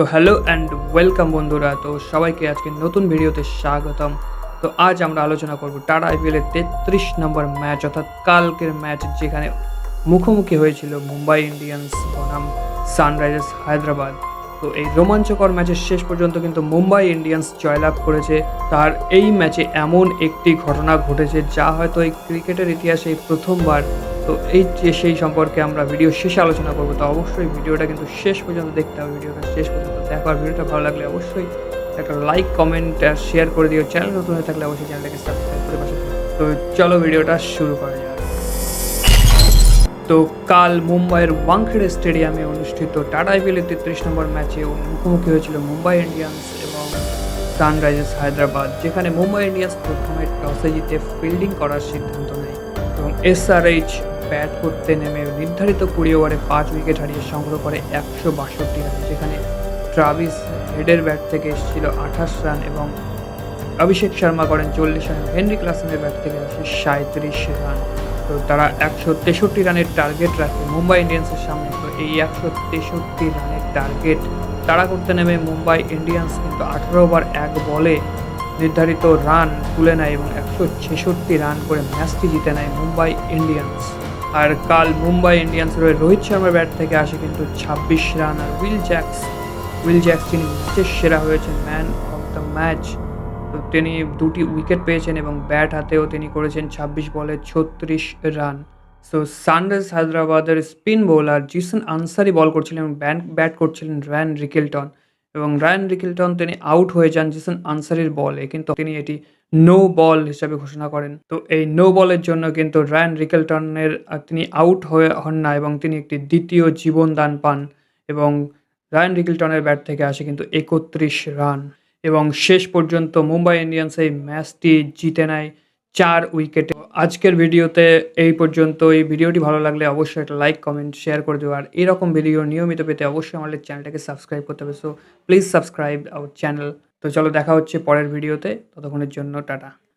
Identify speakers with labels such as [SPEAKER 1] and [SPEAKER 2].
[SPEAKER 1] তো hello and welcome বন্ধুরা, তো সবাইকে আজকে নতুন ভিডিওতে স্বাগতম। তো আজ আমরা আলোচনা করব টাটা আইপিএলের তেত্রিশ নম্বর ম্যাচ, অর্থাৎ কালকের ম্যাচ যেখানে মুখোমুখি হয়েছিল মুম্বাই ইন্ডিয়ান্স বনাম সানরাইজার্স হায়দ্রাবাদ। তো এই রোমাঞ্চকর ম্যাচের শেষ পর্যন্ত কিন্তু মুম্বাই ইন্ডিয়ান্স জয়লাভ করেছে। তার এই ম্যাচে এমন একটি ঘটনা ঘটেছে যা হয়তো এই ক্রিকেটের ইতিহাসে প্রথমবার তো এই যে সেই সম্পর্কে আমরা ভিডিও শেষে আলোচনা করব, তো অবশ্যই ভিডিওটা কিন্তু শেষ পর্যন্ত দেখতে হবে, ভিডিওটা শেষ পর্যন্ত দেখার ভিডিওটা ভালো লাগলে অবশ্যই একটা লাইক কমেন্ট আর শেয়ার করে দিও। চ্যানেল নতুন হয়ে থাকলে অবশ্যই চ্যানেলটাকে সাবস্ক্রাইব করে পাশে তো চলো ভিডিওটা শুরু করা যাক। তো কাল মুম্বাইয়ের ওয়াংখেড়ে স্টেডিয়ামে অনুষ্ঠিত টাটা আইপিএলের তেত্রিশ নম্বর ম্যাচে মুখোমুখি হয়েছিল মুম্বাই ইন্ডিয়ান্স এবং সানরাইজার্স হায়দ্রাবাদ, যেখানে মুম্বাই ইন্ডিয়ান্স প্রথমে টসে জিতে ফিল্ডিং করার সিদ্ধান্ত নেয়। এবং এসআরএইচ ব্যাট করতে নেমে নির্ধারিত কুড়ি ওভারে পাঁচ উইকেট হারিয়ে সংগ্রহ করে একশো বাষট্টি রান, যেখানে ট্রাভিস হেডের ব্যাট থেকে এসেছিল আঠাশ রান এবং অভিষেক শর্মা করেন চল্লিশ রান, হেনরি ক্লাসনের ব্যাট থেকে আসে সাঁত্রিশ রান। তো তারা একশো তেষট্টি রানের টার্গেট রাখে মুম্বাই ইন্ডিয়ান্সের সামনে। তো এই একশো তেষট্টি রানের টার্গেট তারা করতে নেমে মুম্বাই ইন্ডিয়ান্স কিন্তু আঠারো ওভার এক বলে নির্ধারিত রান তুলে নেয় এবং একশো ছেষট্টি রান করে ম্যাচটি জিতে নেয় মুম্বাই ইন্ডিয়ান্স। আর কাল মুম্বাই ইন্ডিয়ান্সের হয়ে রোহিত শর্মার ব্যাট থেকে আসে কিন্তু ছাব্বিশ রান, আর উইল জ্যাক্স উইল জ্যাক্স তিনি ম্যাচের সেরা হয়েছেন ম্যান অফ দ্য ম্যাচ তো তিনি দুটি উইকেট পেয়েছেন এবং ব্যাট হাতেও তিনি করেছেন ছাব্বিশ বলে ছত্রিশ রান। সো সানরাইজ হায়দ্রাবাদের spin bowler Zeeshan Ansari ball করছিলেন এবং ব্যাট করছিলেন র্যান রিকেলটন। এবং র্যান রিকিলটন, তিনি আউট হয়ে যান জিসন আনসারির বলে, কিন্তু তিনি এটি নো বল হিসাবে ঘোষণা করেন। তো এই নো বলের জন্য কিন্তু র্যান রিকেলটনের তিনি আউট হয়ে হন না এবং তিনি একটি দ্বিতীয় জীবনদান পান এবং রায়ান রিকেলটনের ব্যাট থেকে আসে কিন্তু একত্রিশ রান। এবং শেষ পর্যন্ত মুম্বাই ইন্ডিয়ান্স এই ম্যাচটি জিতে নেয়। চার উইকেটে আজকের ভিডিওতে এই পর্যন্ত এই ভিডিওটি ভালো লাগলে অবশ্যই একটা লাইক কমেন্ট শেয়ার করে দেবো আর এরকম ভিডিও নিয়মিত পেতে অবশ্যই আমাদের চ্যানেলটাকে সাবস্ক্রাইব করতে হবে। So please subscribe our channel তো চলো দেখা হচ্ছে পরের ভিডিওতে ততক্ষণের জন্য টাটা।